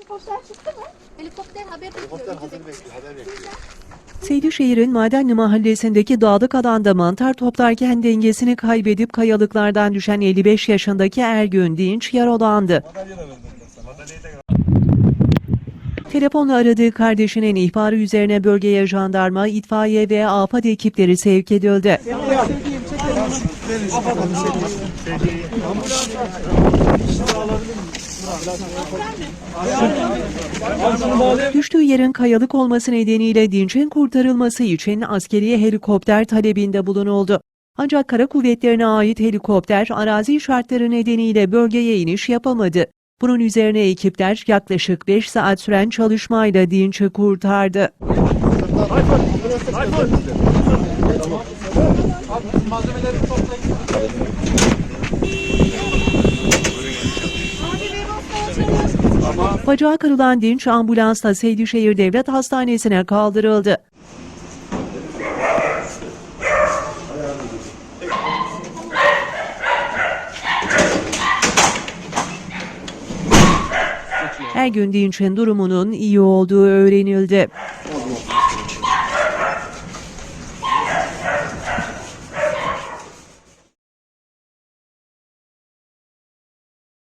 Helikopter çıktı mı? Helikopter haber bekliyor. Helikopter hazır bekliyor, haber bekliyor. Seydişehir'in Madenli mahallesindeki dağlık alanda mantar toplarken dengesini kaybedip kayalıklardan düşen 55 yaşındaki Ergün Dinç yaralandı. Telefonla aradığı kardeşinin ihbarı üzerine bölgeye jandarma, itfaiye ve AFAD ekipleri sevk edildi. Düştüğü yerin kayalık olması nedeniyle Dinç'in kurtarılması için askeri helikopter talebinde bulunuldu. Ancak kara kuvvetlerine ait helikopter arazi şartları nedeniyle bölgeye iniş yapamadı. Bunun üzerine ekipler yaklaşık 5 saat süren çalışmayla Dinç'i kurtardı. Bacağı kırılan Dinç ambulansla Seydişehir Devlet Hastanesi'ne kaldırıldı. Her gün Dinç'in durumunun iyi olduğu öğrenildi.